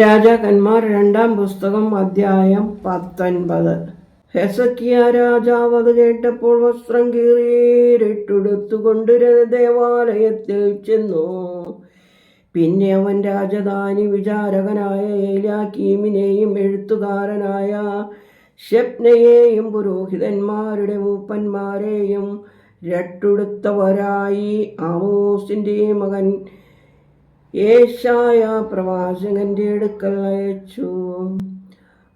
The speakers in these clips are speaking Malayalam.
രാജാക്കന്മാർ രണ്ടാം പുസ്തകം അധ്യായം പത്തൊൻപത്. ഹെസക്കിയ രാജാവ് അത് കേട്ടപ്പോൾ വസ്ത്രം കീറിയിട്ടെടുത്തുകൊണ്ട് ദേവാലയത്തിൽ ചെന്നു. പിന്നെ അവൻ രാജധാനി വിചാരകനായ ഏലാക്കീമിനെയും എഴുത്തുകാരനായ ഷെപ്നയെയും പുരോഹിതന്മാരുടെ മൂപ്പന്മാരെയും രട്ടുടുത്തവരായി ആമോസിന്റെ മകൻ ഏശായ പ്രവാചകന്റെ അടുക്കൽ അയച്ചു.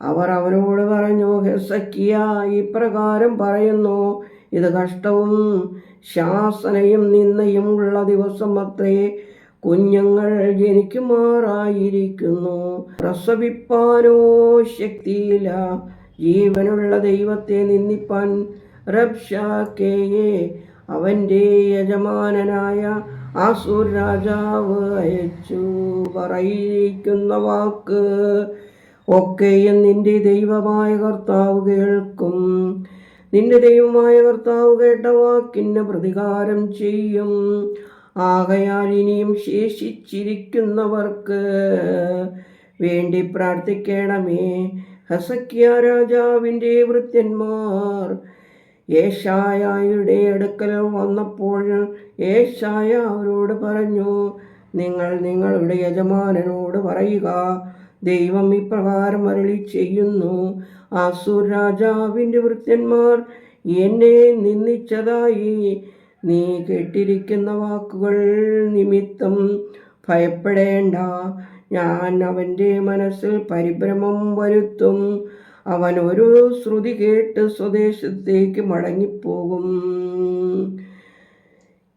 അവർ അവനോട് പറഞ്ഞു ഹെസക്കിയ ഇപ്രകാരം പറയുന്നു ഇത് കഷ്ടവും ശാസനയും നിന്നയും ഉള്ള ദിവസം അത്രേ. കുഞ്ഞുങ്ങൾ ജനിക്കുമാറായിരിക്കുന്നു. പ്രസവിപ്പാനോ ശക്തിയില്ല. ജീവനുള്ള ദൈവത്തെ നിന്ദിപ്പാൻ റബ്ഷാക്കേയെ അവന്റെ യജമാനനായ ആസൂർ രാജാവ് അയച്ചു പറയിക്കുന്ന വാക്ക് ഒക്കെയും നിന്റെ ദൈവമായ കർത്താവ് കേൾക്കും. നിന്റെ ദൈവമായ കർത്താവ് കേട്ട വാക്കിന് പ്രതികാരം ചെയ്യും. ആകയാൽ ഇനിയും ശേഷിച്ചിരിക്കുന്നവർക്ക് വേണ്ടി പ്രാർത്ഥിക്കണമേ. ഹസക്കിയ രാജാവിന്റെ വൃത്യന്മാർ ഏഷായയുടെ അടുക്കൽ വന്നപ്പോൾ ഏഷായ അവരോട് പറഞ്ഞു നിങ്ങൾ നിങ്ങളുടെ യജമാനനോട് പറയുക ദൈവം ഇപ്രകാരം അരളി ചെയ്യുന്നു ആസൂർ രാജാവിന്റെ വൃത്യന്മാർ എന്നെ നിന്ദിച്ചതായി. നീ കേട്ടിരിക്കുന്ന വാക്കുകൾ നിമിത്തം ഭയപ്പെടേണ്ട. ഞാൻ അവന്റെ മനസ്സിൽ പരിഭ്രമം വരുത്തും. അവൻ ഒരു ശ്രുതി കേട്ട് സ്വദേശത്തേക്ക് മടങ്ങിപ്പോകും.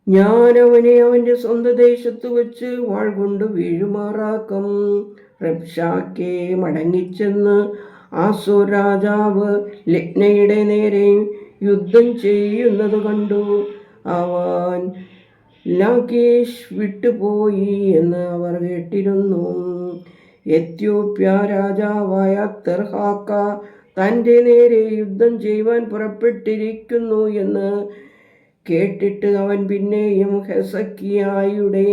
ഞാൻ അവനെ അവന്റെ സ്വന്തം ദേശത്ത് വെച്ച് വാൾ കൊണ്ട് വീഴുമാറാക്കും. റബ്ഷാക്കെ മടങ്ങിച്ചെന്ന് ആസോ രാജാവ് ലഗ്നയുടെ നേരെ യുദ്ധം ചെയ്യുന്നത് കണ്ടു. അവൻ ലാകേഷ് വിട്ടുപോയി എന്ന് അവർ കേട്ടിരുന്നു. എത്യോപ്യ രാജാവായ തെർഹാക്ക തന്റെ നേരെ യുദ്ധം ചെയ്യുവാൻ പുറപ്പെട്ടിരിക്കുന്നു എന്ന് കേട്ടിട്ട് അവൻ പിന്നെയും ഹെസക്കിയായുടെ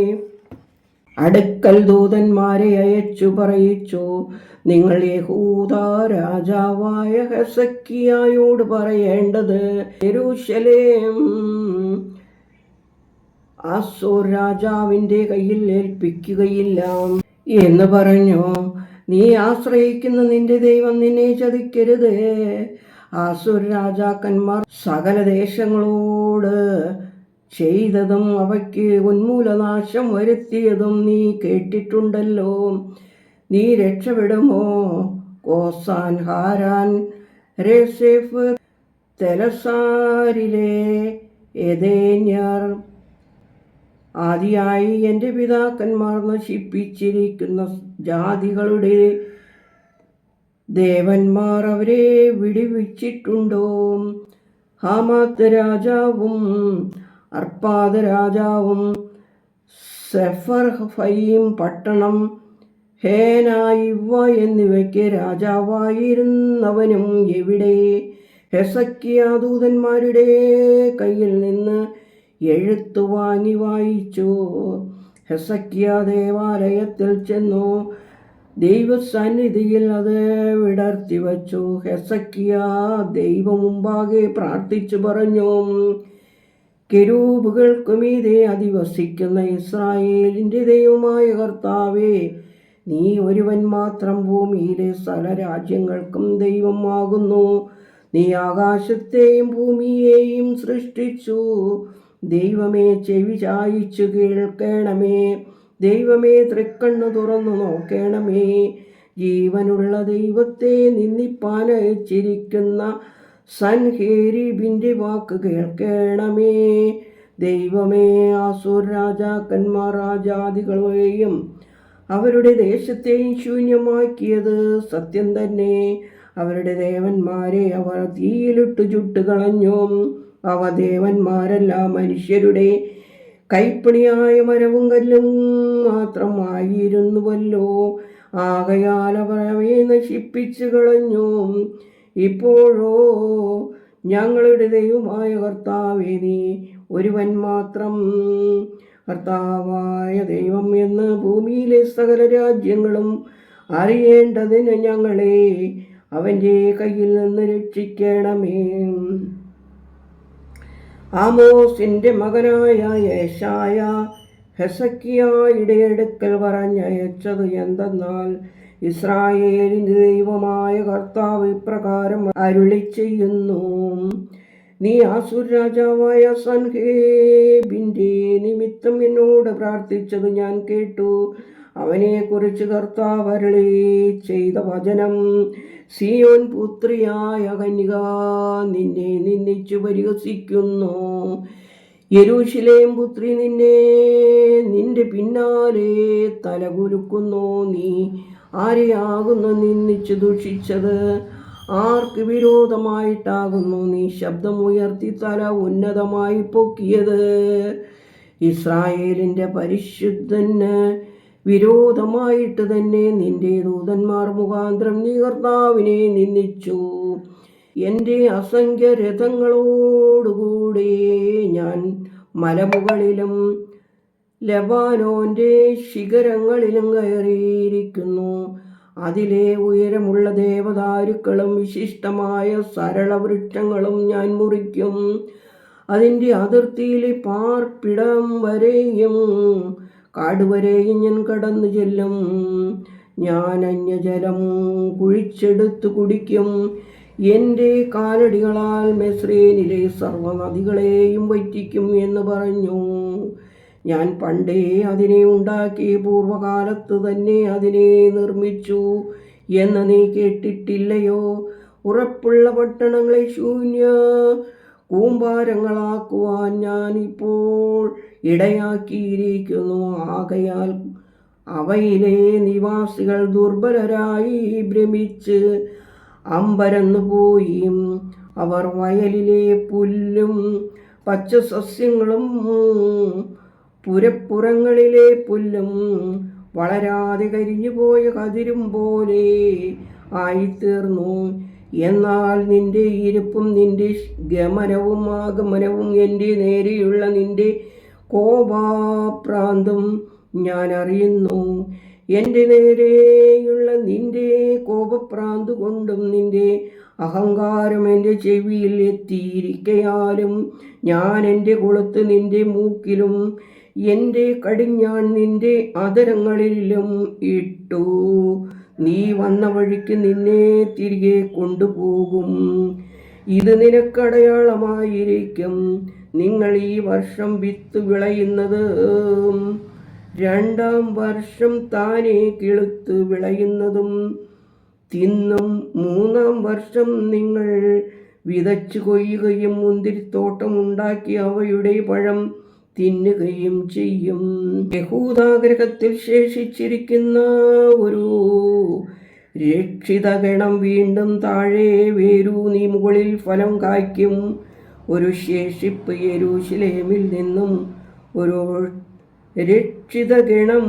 അടുക്കൽ ദൂതന്മാരെ അയച്ചു പറയിച്ചു നിങ്ങൾ യഹൂദ രാജാവായ ഹെസക്കിയായോട് പറയേണ്ടത് യെരൂശലേം ആസോർ രാജാവിന്റെ കയ്യിൽ ഏൽപ്പിക്കുകയില്ല. എന്ന് പറഞ്ഞു. നീ ആശ്രയിക്കുന്ന നിന്റെ ദൈവം നിന്നെ ചതിക്കരുത്. ആസുർ രാജാക്കന്മാർ സകല ദേശങ്ങളോട് ചെയ്തതും അവയ്ക്ക് ഉന്മൂലനാശം വരുത്തിയതും നീ കേട്ടിട്ടുണ്ടല്ലോ. നീ രക്ഷപ്പെടുമോ? കോസാൻ ഹാരാൻ രേസേഫ് തെലസാരിലെ എതേന്യർ ആദിയായി എന്റെ പിതാക്കന്മാർ നശിപ്പിച്ചിരിക്കുന്ന ജാതികളുടെ ദേവന്മാർ അവരെ വിടിവിച്ചിട്ടുണ്ടോ? ഹാമാത്ത് രാജാവും അർപ്പാദ രാജാവും സെഫർ ഫൈം പട്ടണം ഹേനായിവ എന്നിവയ്ക്ക് രാജാവായിരുന്നവനും എവിടെ? ഹെസക്കിയ ദൂതന്മാരുടെ കയ്യിൽ നിന്ന് എഴുത്തു വാങ്ങി വായിച്ചു. ഹെസക്കിയ ദേവാലയത്തിൽ ചെന്നു. ദൈവസന്നിധിയിൽ അത് വിടർത്തി വച്ചു. ഹെസക്കിയ ദൈവം മുമ്പാകെ പ്രാർത്ഥിച്ചു പറഞ്ഞു. കെരൂബുകൾക്കുമീതെ അധിവസിക്കുന്ന ഇസ്രായേലിന്റെ ദൈവമായ കർത്താവേ നീ ഒരുവൻ മാത്രം ഭൂമിയിലെ സകല രാജ്യങ്ങൾക്കും ദൈവമാകുന്നു. നീ ആകാശത്തെയും ഭൂമിയെയും സൃഷ്ടിച്ചു. ദൈവമേ ചെവി ചായിച്ചു കേൾക്കണമേ. ദൈവമേ തൃക്കണ്ണു തുറന്നു നോക്കണമേ. ജീവനുള്ള ദൈവത്തെ നിന്ദിപ്പാൻ അയച്ചിരിക്കുന്ന സൻഹേരിബിന്റെ വാക്ക് കേൾക്കണമേ. ദൈവമേ ആസുർ രാജാക്കന്മാർ രാജാദികളെയും അവരുടെ ദേശത്തെയും ശൂന്യമാക്കിയത് സത്യം തന്നെ. അവരുടെ ദേവന്മാരെ അവർ തീയിലിട്ട് ചുട്ടുകളഞ്ഞു. അവ ദേവന്മാരല്ല മനുഷ്യരുടെ കൈപ്പണിയായ മരവും കല്ലും മാത്രമായിരുന്നുവല്ലോ. ആകയാൽ അവർ അവയെ നശിപ്പിച്ചു കളഞ്ഞു. ഇപ്പോഴോ ഞങ്ങളുടെ ദൈവമായ കർത്താവേ നീ ഒരുവൻ മാത്രം കർത്താവായ ദൈവം എന്ന് ഭൂമിയിലെ സകല രാജ്യങ്ങളും അറിയേണ്ടതിന് ഞങ്ങളെ അവന്റെ കയ്യിൽ നിന്ന് രക്ഷിക്കണമേ. ആമോസിന്റെ മകനായ യേശായ ഹെസക്കിയായുടെ അടുക്കൽ പറഞ്ഞയച്ചത് എന്തെന്നാൽ ഇസ്രായേലിന്റെ ദൈവമായ കർത്താവ് ഇപ്രകാരം അരുളി ചെയ്യുന്നു നീ ആസുർ രാജാവായ സൻഹേബിന്റെ നിമിത്തം എന്നോട് പ്രാർത്ഥിച്ചത് ഞാൻ കേട്ടു. അവനെക്കുറിച്ച് കർത്താവരളി ചെയ്ത വചനം സിയോൻ പുത്രിയായ കന്യക നിന്നെ നിന്ദിച്ചു പരിഹസിക്കുന്നു. യരൂശിലേം പുത്രി നിന്നെ നിന്റെ പിന്നാലെ തലകുലുക്കുന്നു. നീ ആരെയാകുന്നു നിന്ദിച്ചു ദുഷിച്ചത്? ആർക്ക് വിരോധമായിട്ടാകുന്നു നീ ശബ്ദമുയർത്തി തല ഉന്നതമായി പൊക്കിയത്? ഇസ്രായേലിന്റെ പരിശുദ്ധന് വിരോധമായിട്ട് തന്നെ നിന്റെ ദൂതന്മാർ മുഖാന്തരം നീ കർത്താവിനെ നിന്ദിച്ചു. എന്റെ അസംഖ്യ രഥങ്ങളോടുകൂടി ഞാൻ മലമുകളിലും ലബാനോന്റെ ശിഖരങ്ങളിലും കയറിയിരിക്കുന്നു. അതിലെ ഉയരമുള്ള ദേവദാരുക്കളും വിശിഷ്ടമായ സരളവൃക്ഷങ്ങളും ഞാൻ മുറിക്കും. അതിന്റെ അതിർത്തിയിലെ പാർപ്പിടം വരെയും കാടുവരെയും ഞാൻ കടന്നു ചെല്ലും. ഞാൻ അന്യജലം കുഴിച്ചെടുത്ത് കുടിക്കും. എന്റെ കാലടികളാൽ മെസ്രേനിലെ സർവനദികളെയും വറ്റിക്കും എന്ന് പറഞ്ഞു. ഞാൻ പണ്ടേ അതിനെ ഉണ്ടാക്കി പൂർവകാലത്ത് തന്നെ അതിനെ നിർമ്മിച്ചു എന്ന് നീ കേട്ടിട്ടില്ലയോ? ഉറപ്പുള്ള പട്ടണങ്ങളെ ശൂന്യ കൂമ്പാരങ്ങളാക്കുവാൻ ഞാൻ ഇപ്പോൾ ഇടയാക്കിയിരിക്കുന്നു. ആകയാൽ അവയിലെ നിവാസികൾ ദുർബലരായി ഭ്രമിച്ച് അമ്പരന്നു പോയി. അവർ വയലിലെ പുല്ലും പച്ചസസ്യങ്ങളും പുരപ്പുറങ്ങളിലെ പുല്ലും വളരാതെ കരിഞ്ഞുപോയ കതിരും പോലെ ആയിത്തീർന്നു. എന്നാൽ നിന്റെ ഇരിപ്പും നിന്റെ ഗമനവും ആഗമനവും എന്റെ നേരെയുള്ള നിന്റെ കോപാപ്രാന്തം ഞാൻ അറിയുന്നു. എന്റെ നേരെയുള്ള നിന്റെ കോപപ്രാന്ത് കൊണ്ടും നിന്റെ അഹങ്കാരം എന്റെ ചെവിയിൽ എത്തിയിരിക്കയാലും ഞാൻ എന്റെ കുളത്ത് നിന്റെ മൂക്കിലും എന്റെ കടിഞ്ഞാൻ നിന്റെ അതരങ്ങളിലും ഇട്ടു. നീ വന്ന വഴിക്ക് നിന്നെ തിരികെ കൊണ്ടുപോകും. ഇത് നിനക്കടയാളമായിരിക്കും. നിങ്ങൾ ഈ വർഷം വിത്ത് വിളയുന്നത്. രണ്ടാം വർഷം താനെ കിളുത്ത് വിളയുന്നതും തിന്നും. മൂന്നാം വർഷം നിങ്ങൾ വിതച്ചു കൊയ്യുകയും മുന്തിരിത്തോട്ടം ഉണ്ടാക്കി അവയുടെ പഴം തിന്നുകയും ചെയ്യും. യഹൂദാഗ്രഹത്തിൽ ശേഷിച്ചിരിക്കുന്ന ഒരു രക്ഷിതഗണം വീണ്ടും താഴെ നീ മുകളിൽ ഫലം കായ്ക്കും. ഒരു ശേഷിപ്പ് യരൂശിലേമിൽ നിന്നും ഒരു രക്ഷിതഗണം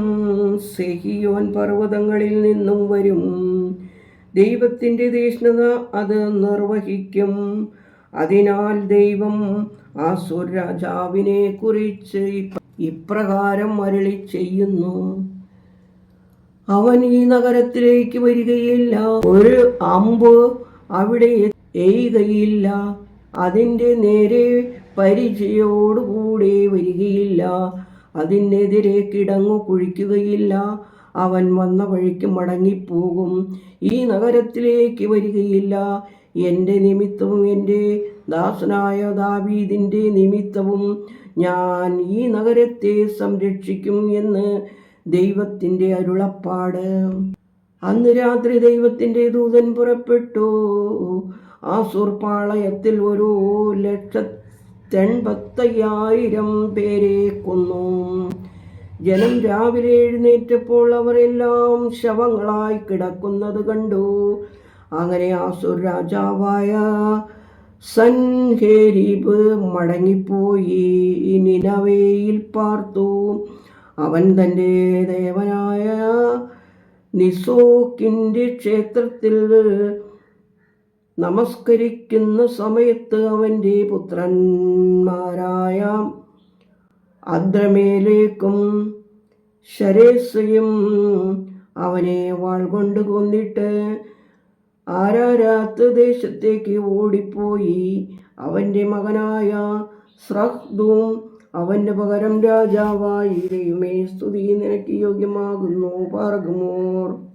സെഹിയോൻ പർവതങ്ങളിൽ നിന്നും വരും. ദൈവത്തിന്റെ തീഷ്ണത അത് നിർവഹിക്കും. അതിനാൽ ദൈവം ആസുർ രാജാവിനെ കുറിച്ച് ഇപ്രകാരം അരളി ചെയ്യുന്നു. അവൻ ഈ നഗരത്തിലേക്ക് വരികയില്ല. ഒരു അമ്പ് അവിടെ എയ്യുകയില്ല അതിന്റെ നേരെ പരിചയോടുകൂടെ വരികയില്ല. അതിനെതിരെ കിടങ്ങു കുഴിക്കുകയില്ല. അവൻ വന്ന വഴിക്ക് മടങ്ങിപ്പോകും. ഈ നഗരത്തിലേക്ക് വരികയില്ല. എന്റെ നിമിത്തവും എന്റെ ദാസനായ ദാവീദിന്റെ നിമിത്തവും ഞാൻ ഈ നഗരത്തെ സംരക്ഷിക്കും എന്ന് ദൈവത്തിന്റെ അരുളപ്പാട്. അന്ന് രാത്രി ദൈവത്തിന്റെ ദൂതൻ പുറപ്പെട്ടു. ആ പാളയത്തിൽ ഒരു ലക്ഷത്തെൺപത്തയ്യായിരം പേരെ കൊന്നു. ജനം രാവിലെ എഴുന്നേറ്റപ്പോൾ അവരെല്ലാം ശവങ്ങളായി കിടക്കുന്നത് കണ്ടു. അങ്ങനെ ആസുർ രാജാവായ സൻഹേരീബ് മടങ്ങിപ്പോയി. നിനവയിൽ പാർത്തു. അവൻ തന്റെ ദേവനായ നിസോക്കിന്റെ ക്ഷേത്രത്തിൽ നമസ്കരിക്കുന്ന സമയത്ത് അവന്റെ പുത്രന്മാരായ അദ്രമേലേക്കും ശരേസയും അവനെ വാൾ കൊണ്ട് കൊന്നിട്ട് ആരാരാത്ത് ദേശത്തേക്ക് ഓടിപ്പോയി. അവന്റെ മകനായ സ്രഹ്ദും അവന്റെ പകരം രാജാവായി. ദൈവമേ സ്തുതി നിനക്ക് യോഗ്യമാകുന്നു. പാർഗമോർ.